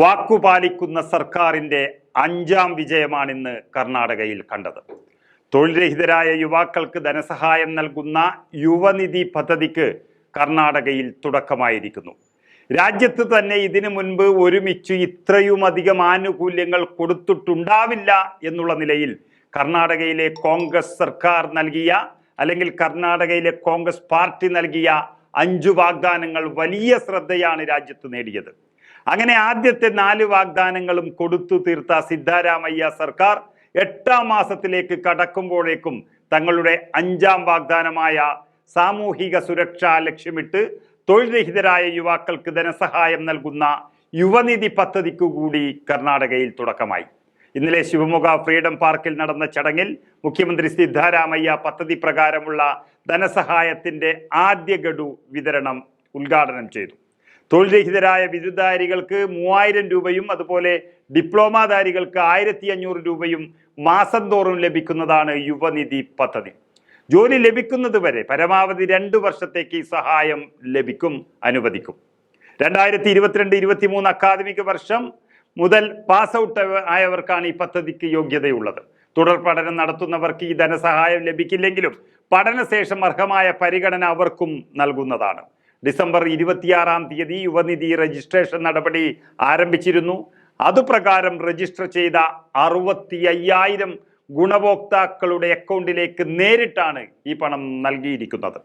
വാക്കുപാലിക്കുന്ന സർക്കാരിന്റെ അഞ്ചാം വിജയമാണിന്ന് കർണാടകയിൽ കണ്ടത്. തൊഴിൽരഹിതരായ യുവാക്കൾക്ക് ധനസഹായം നൽകുന്ന യുവനിധി പദ്ധതിക്ക് കർണാടകയിൽ തുടക്കമായിരിക്കുന്നു. രാജ്യത്ത് തന്നെ ഇതിനു മുൻപ് ഒരുമിച്ച് ഇത്രയുമധികം ആനുകൂല്യങ്ങൾ കൊടുത്തിട്ടുണ്ടാവില്ല എന്നുള്ള നിലയിൽ കർണാടകയിലെ കോൺഗ്രസ് സർക്കാർ നൽകിയ അല്ലെങ്കിൽ കർണാടകയിലെ കോൺഗ്രസ് പാർട്ടി നൽകിയ അഞ്ചു വാഗ്ദാനങ്ങൾ വലിയ ശ്രദ്ധയാണ് രാജ്യത്ത് നേടിയത്. അങ്ങനെ ആദ്യത്തെ നാല് വാഗ്ദാനങ്ങളും കൊടുത്തു തീർത്ത സിദ്ധാരാമയ്യ സർക്കാർ എട്ടാം മാസത്തിലേക്ക് കടക്കുമ്പോഴേക്കും തങ്ങളുടെ അഞ്ചാം വാഗ്ദാനമായ സാമൂഹിക സുരക്ഷ ലക്ഷ്യമിട്ട് തൊഴിൽരഹിതരായ യുവാക്കൾക്ക് ധനസഹായം നൽകുന്ന യുവനിധി പദ്ധതിക്കു കൂടി കർണാടകയിൽ തുടക്കമായി. ഇന്നലെ ശിവമൊഗ ഫ്രീഡം പാർക്കിൽ നടന്ന ചടങ്ങിൽ മുഖ്യമന്ത്രി സിദ്ധാരാമയ്യ പദ്ധതി പ്രകാരമുള്ള ധനസഹായത്തിന്റെ ആദ്യ ഗഡു വിതരണം ഉദ്ഘാടനം ചെയ്തു. തൊഴിൽരഹിതരായ ബിരുദധാരികൾക്ക് മൂവായിരം രൂപയും അതുപോലെ ഡിപ്ലോമാധാരികൾക്ക് ആയിരത്തി അഞ്ഞൂറ് രൂപയും മാസം തോറും ലഭിക്കുന്നതാണ് യുവനിധി പദ്ധതി. ജോലി ലഭിക്കുന്നത് വരെ പരമാവധി രണ്ട് വർഷത്തേക്ക് സഹായം ലഭിക്കും അനുവദിക്കും. രണ്ടായിരത്തി ഇരുപത്തിരണ്ട് ഇരുപത്തിമൂന്ന് അക്കാദമിക വർഷം മുതൽ പാസ് ഔട്ട് ആയവർക്കാണ് ഈ പദ്ധതിക്ക് യോഗ്യതയുള്ളത്. തുടർ പഠനം നടത്തുന്നവർക്ക് ഈ ധനസഹായം ലഭിക്കില്ലെങ്കിലും പഠനശേഷം അർഹമായ പരിഗണന അവർക്കും നൽകുന്നതാണ്. ഡിസംബർ ഇരുപത്തിയാറാം തീയതി യുവനിധി രജിസ്ട്രേഷൻ നടപടി ആരംഭിച്ചിരുന്നു. അതുപ്രകാരം രജിസ്റ്റർ ചെയ്ത അറുപത്തി അയ്യായിരം ഗുണഭോക്താക്കളുടെ അക്കൗണ്ടിലേക്ക് നേരിട്ടാണ് ഈ പണം നൽകിയിരിക്കുന്നത്.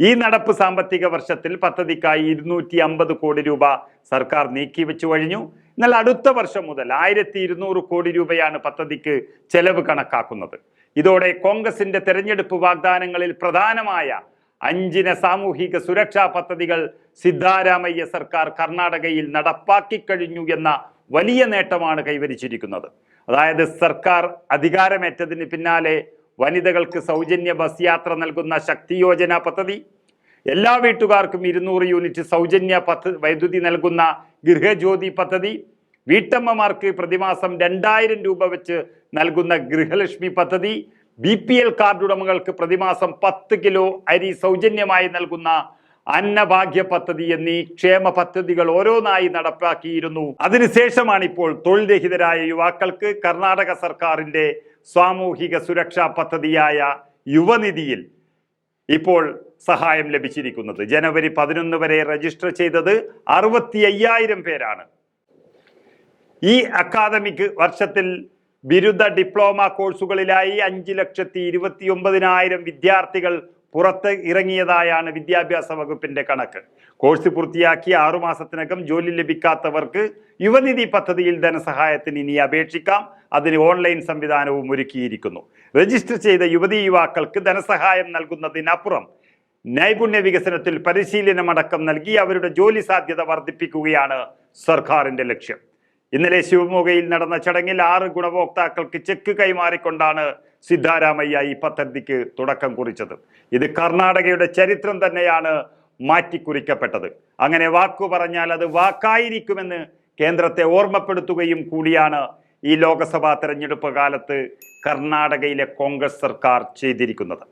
ഈ നടപ്പ് സാമ്പത്തിക വർഷത്തിൽ പദ്ധതിക്കായി ഇരുന്നൂറ്റി അമ്പത് കോടി രൂപ സർക്കാർ നീക്കി വെച്ചു കഴിഞ്ഞു. എന്നാൽ അടുത്ത വർഷം മുതൽ ആയിരത്തി ഇരുന്നൂറ് കോടി രൂപയാണ് പദ്ധതിക്ക് ചെലവ് കണക്കാക്കുന്നത്. ഇതോടെ കോൺഗ്രസിന്റെ തെരഞ്ഞെടുപ്പ് വാഗ്ദാനങ്ങളിൽ പ്രധാനമായ അഞ്ചിന സാമൂഹിക സുരക്ഷാ പദ്ധതികൾ സിദ്ധാരാമയ്യ സർക്കാർ കർണാടകയിൽ നടപ്പാക്കി കഴിഞ്ഞു എന്ന വലിയ നേട്ടമാണ് കൈവരിച്ചിരിക്കുന്നത്. അതായത് സർക്കാർ അധികാരമേറ്റതിന് പിന്നാലെ വനിതകൾക്ക് സൗജന്യ ബസ് യാത്ര നൽകുന്ന ശക്തി യോജന പദ്ധതി എല്ലാ വീട്ടുകാർക്കും ഇരുന്നൂറ് യൂണിറ്റ് സൗജന്യ പദ്ധ വൈദ്യുതി നൽകുന്ന ഗൃഹജ്യോതി പദ്ധതി വീട്ടമ്മമാർക്ക് പ്രതിമാസം രണ്ടായിരം രൂപ വെച്ച് നൽകുന്ന ഗൃഹലക്ഷ്മി പദ്ധതി ബി പി എൽ കാർഡ് ഉടമകൾക്ക് പ്രതിമാസം പത്ത് കിലോ അരി സൗജന്യമായി നൽകുന്ന അന്നഭാഗ്യ പദ്ധതി എന്നീ ക്ഷേമ പദ്ധതികൾ ഓരോന്നായി നടപ്പാക്കിയിരുന്നു. അതിനുശേഷമാണ് ഇപ്പോൾ തൊഴിൽരഹിതരായ യുവാക്കൾക്ക് കർണാടക സർക്കാരിന്റെ സാമൂഹിക സുരക്ഷാ പദ്ധതിയായ യുവനിധിയിൽ ഇപ്പോൾ സഹായം ലഭിച്ചിരിക്കുന്നത്. ജനുവരി പതിനൊന്ന് വരെ രജിസ്റ്റർ ചെയ്തത് അറുപത്തി അയ്യായിരം പേരാണ്. ഈ അക്കാദമിക് വർഷത്തിൽ ബിരുദ ഡിപ്ലോമ കോഴ്സുകളിലായി അഞ്ച് ലക്ഷത്തി ഇരുപത്തി ഒമ്പതിനായിരം വിദ്യാർത്ഥികൾ പുറത്ത് ഇറങ്ങിയതായാണ് വിദ്യാഭ്യാസ വകുപ്പിന്റെ കണക്ക്. കോഴ്സ് പൂർത്തിയാക്കി ആറുമാസത്തിനകം ജോലി ലഭിക്കാത്തവർക്ക് യുവനിധി പദ്ധതിയിൽ ധനസഹായത്തിന് ഇനി അപേക്ഷിക്കാം. അതിന് ഓൺലൈൻ സംവിധാനവും ഒരുക്കിയിരിക്കുന്നു. രജിസ്റ്റർ ചെയ്ത യുവതി യുവാക്കൾക്ക് ധനസഹായം നൽകുന്നതിനപ്പുറം നൈപുണ്യ വികസനത്തിൽ പരിശീലനമടക്കം നൽകി അവരുടെ ജോലി സാധ്യത വർദ്ധിപ്പിക്കുകയാണ് സർക്കാരിന്റെ ലക്ഷ്യം. ഇന്നലെ ശിവമുഖയിൽ നടന്ന ചടങ്ങിൽ ആറ് ഗുണഭോക്താക്കൾക്ക് ചെക്ക് കൈമാറിക്കൊണ്ടാണ് സിദ്ധാരാമയ്യ ഈ പദ്ധതിക്ക് തുടക്കം കുറിച്ചത്. ഇത് കർണാടകയുടെ ചരിത്രം തന്നെയാണ് മാറ്റിക്കുറിക്കപ്പെട്ടത്. അങ്ങനെ വാക്കു പറഞ്ഞാൽ അത് വാക്കായിരിക്കുമെന്ന് കേന്ദ്രത്തെ ഓർമ്മപ്പെടുത്തുകയും കൂടിയാണ് ഈ ലോക്സഭാ തെരഞ്ഞെടുപ്പ് കാലത്ത് കർണാടകയിലെ കോൺഗ്രസ് സർക്കാർ ചെയ്തിരിക്കുന്നത്.